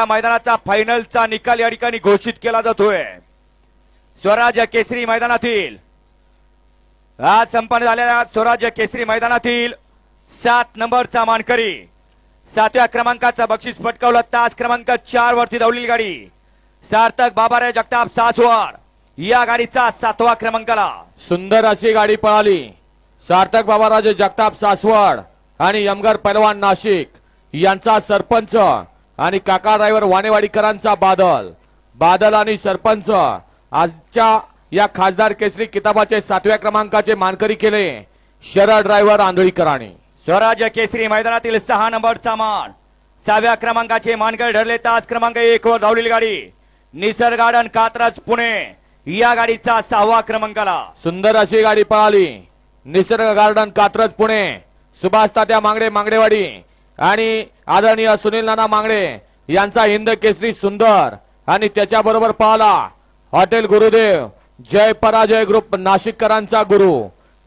या मैदानाचा फायनलचा निकाल या ठिकाणी घोषित केला जातोय. स्वराज्य केसरी मैदानातील आज संपन्न झालेल्या स्वराज्य केसरी मैदानातील सात नंबरचा मानकरी सातव्या क्रमांकाचा बक्षीस पटकावलं. तास क्रमांक चार वरती धावलेली गाडी सार्थक बाबाराय जगताप सासवाड या गाडीचा सातवा क्रमांकाला. सुंदर अशी गाडी पळाली. सार्थक बाबाराजे जगताप सासवड आणि यमगर पैलवान नाशिक यांचा सरपंच आणि काका ड्रायव्हर वाणेवाडीकरांचा बादल. बादल आणि सरपंच आजच्या या खासदार केसरी किताबाचे सातव्या क्रमांकाचे मानकरी केले शरद ड्रायव्हर आंधळीकरांनी. स्वराज्य केसरी मैदानातील सहा नंबरचा मान. सहाव्या क्रमांकाचे मानकर ठरले तास क्रमांक एक वर धावलेली गाडी. निसर्ग गार्डन कात्रज पुणे. या गाडीचा सहावा क्रमांकाला. सुंदर अशी गाडी पळाली. निसर्ग गार्डन कात्रज पुणे. सुभाष तात्या मांगडे मांगडेवाडी. आणि आदरणीय सुनील नाना मांगडे यांचा हिंद केसरी सुंदर आणि त्याच्याबरोबर पाहला हॉटेल गुरुदेव जय पराजय ग्रुप नाशिककरांचा गुरु.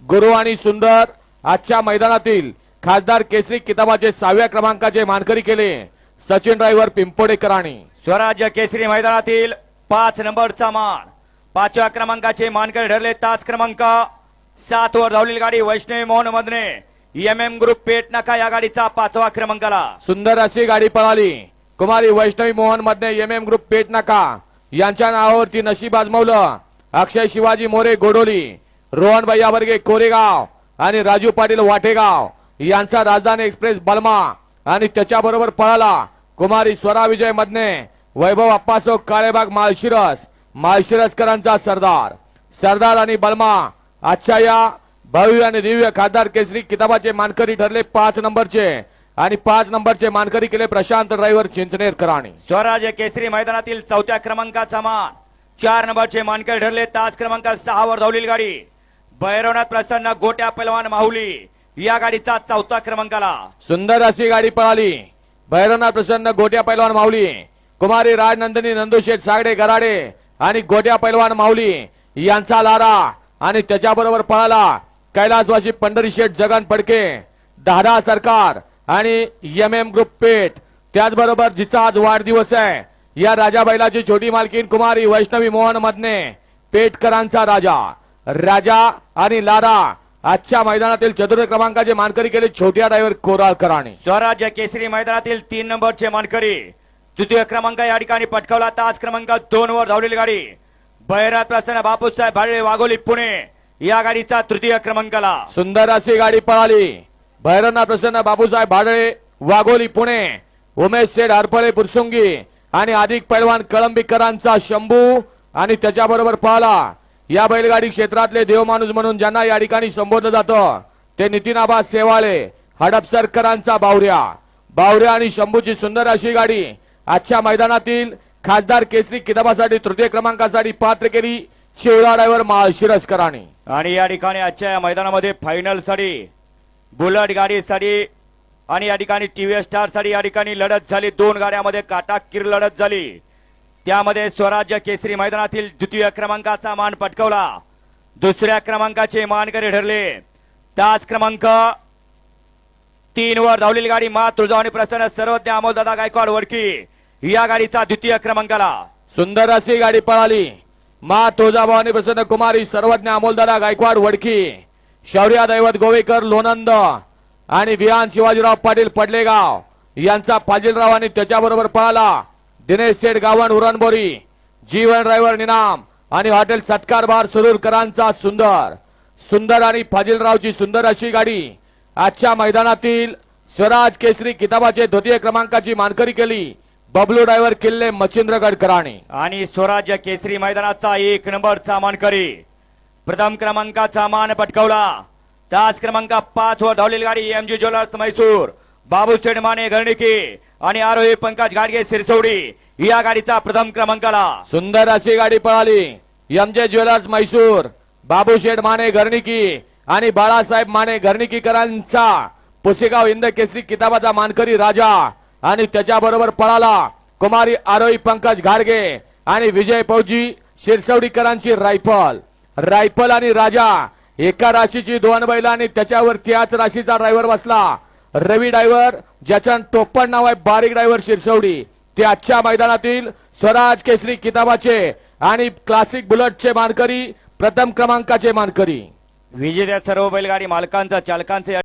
गुरु आणि सुंदर आजच्या मैदानातील खासदार केसरी किताबाचे सहाव्या क्रमांकाचे मानकरी केले सचिन ड्रायव्हर पिंपोडेकरांनी. स्वराज्य केसरी मैदानातील पाच नंबरचा मान. पाचव्या क्रमांकाचे मानकरी ठरले तास क्रमांक सात वर धावलेली गाडी Vaishnavi Mohan Madhane M M group Peth Naka या गाडीचा पाचवा क्रमांकाला. सुंदर अशी गाडी पळाली. कुमारी Vaishnavi मोहनमध्ये M M group Peth Naka. यांच्या नावावरती नशीब आजमावलं. अक्षय शिवाजी मोरे गोडोली रोहन भैया कोरेगाव आणि राजू पाटील वाटेगाव यांचा राजधानी एक्सप्रेस बलमा आणि त्याच्याबरोबर पळाला कुमारी स्वरा विजय मधने वैभव अप्पासो काळेबाग माळशिरस माळशिरसकरांचा सरदार. सरदार आणि बलमा आजच्या या भव्य आणि दिव्य खासदार केसरी किताबाचे मानकरी ठरले पाच नंबरचे. आणि पाच नंबरचे मानकरी केले प्रशांत ड्रायव्हर चिंचनेरकरांनी स्वराज्य केसरी मैदानातील चौथ्या क्रमांकाचा मान. चार नंबरचे मानकर ठरले तास क्रमांक सहा वर धावलेली गाडी. भैरवनाथ प्रसन्न गोट्या पैलवान माहुली या गाडीचा चौथा क्रमांकाला. सुंदर अशी गाडी पळाली. भैरवनाथ प्रसन्न गोट्या पैलवान माऊली कुमारी राजनंदिनी नंदुशेठ सागडे गराडे आणि गोट्या पैलवान माऊली यांचा लारा आणि त्याच्याबरोबर पळाला. कैलासवासी पंढरी शेठ जगन फडके दादा सरकार आणि एम एम ग्रुप पेठ त्याचबरोबर जिचा आज वाढदिवस आहे या राजा बैलाची छोटी मालकीन कुमारी वैष्णवी मोहन मधने पेठकरांचा राजा. राजा आणि लारा आजच्या मैदानातील चतुर्थ क्रमांकाचे मानकरी केले छोट्या ड्रायव्हर कोराळकरांनी. स्वराज्य केसरी मैदानातील तीन नंबरचे मानकरी. तृतीय क्रमांक या ठिकाणी पटकावला. तास क्रमांक दोन वर धावलेली गाडी. बैरात प्रसन्न बापूसाहेब भाडे वाघोली पुणे. या गाडीचा तृतीय क्रमांकाला सुंदर अशी गाडी पळाली. भैरवनाथ प्रसन्न बाबूसाहेब भाडळे वाघोली पुणे. उमेश शेठ हरपळे पुरसुंगी आणि अधिक पैलवान कळंबीकरांचा शंभू आणि त्याच्याबरोबर पळाला या बैलगाडी क्षेत्रातले देवमाणूस म्हणून ज्यांना या ठिकाणी संबोधलं जातं ते नितीन आबा सेवाळे हडपसरकरांचा बावऱ्या. बावऱ्या आणि शंभूची सुंदर अशी गाडी. आजच्या मैदानातील खासदार केसरी किताबासाठी तृतीय क्रमांकासाठी पात्र केली. शिवळा ड्रायव्हर माळशिरसकरांनी आणि या ठिकाणी आजच्या या मैदानामध्ये फायनलसाठी बुलेट गाडीसाठी आणि या ठिकाणी टीव्ही स्टारसाठी या ठिकाणी लढत झाली. दोन गाड्यामध्ये काटाकीर लढत झाली. त्यामध्ये स्वराज्य केसरी मैदानातील द्वितीय क्रमांकाचा मान पटकावला. दुसऱ्या क्रमांकाचे मानकरी ठरले. तास क्रमांक तीन वर धावलेली गाडी मा तुळजावणी प्रसन्न सर्वज्ञ अमोलदादा गायकवाड वडकी. या गाडीचा द्वितीय क्रमांकाला. सुंदर अशी गाडी पळाली. मा तुळजाभवानी प्रसन्न कुमारी सर्वज्ञ अमोलदादा गायकवाड वडकी शौर्या दैवत गोवेकर लोनंद आणि विहान शिवाजीराव पाटील पडलेगाव यांचा फाजीलराव आणि त्याच्याबरोबर पळाला दिनेश शेठ गावण उरणबोरी जीवन ड्रायव्हर निनाम आणि हॉटेल सत्कार बार सुरूरकरांचा सुंदर सुंदर आणि फाजीलरावची सुंदर अशी गाडी आजच्या मैदानातील स्वराज केसरी किताबाचे द्वितीय क्रमांकाची मानकरी केली. बबलू ड्रायव्हर किल्ले मच्छिंद्रगडकरांनी आणि स्वराज्य केसरी मैदानाचा एक नंबरचा मानकरी प्रथम क्रमांकाचा मान पटकावला. तास क्रमांक पाच वर धावलेली गाडी M G jewellers Mysore. Babu Mane घरणिकी आणि आरोही पंकज गाडगे सिरसवडी या गाडीचा प्रथम क्रमांकाला. सुंदर अशी गाडी पळाली. MJ jewellers Mysore. Babusheth Mane घरणिकी आणि बाळासाहेब माने घरणिकीकरांचा पुसेगाव इंद केसरी किताबाचा मानकरी राजा. आणि त्याच्याबरोबर पळाला कुमारी आरोई पंकज घाडगे आणि विजय पौजी शिरसवडीकरांची रायफल. रायफल आणि राजा एका राशीची दोन बैल आणि त्याच्यावर त्याच राशीचा ड्रायव्हर बसला. रवी ड्रायव्हर ज्याच्या टोप्पण नाव आहे बारीक ड्रायव्हर शिरसवडी. ते आजच्या मैदानातील स्वराज केसरी किताबाचे आणि क्लासिक बुलेटचे मानकरी प्रथम क्रमांकाचे मानकरी. विजेत्या सर्व बैलगाडी मालकांचा चालकांचे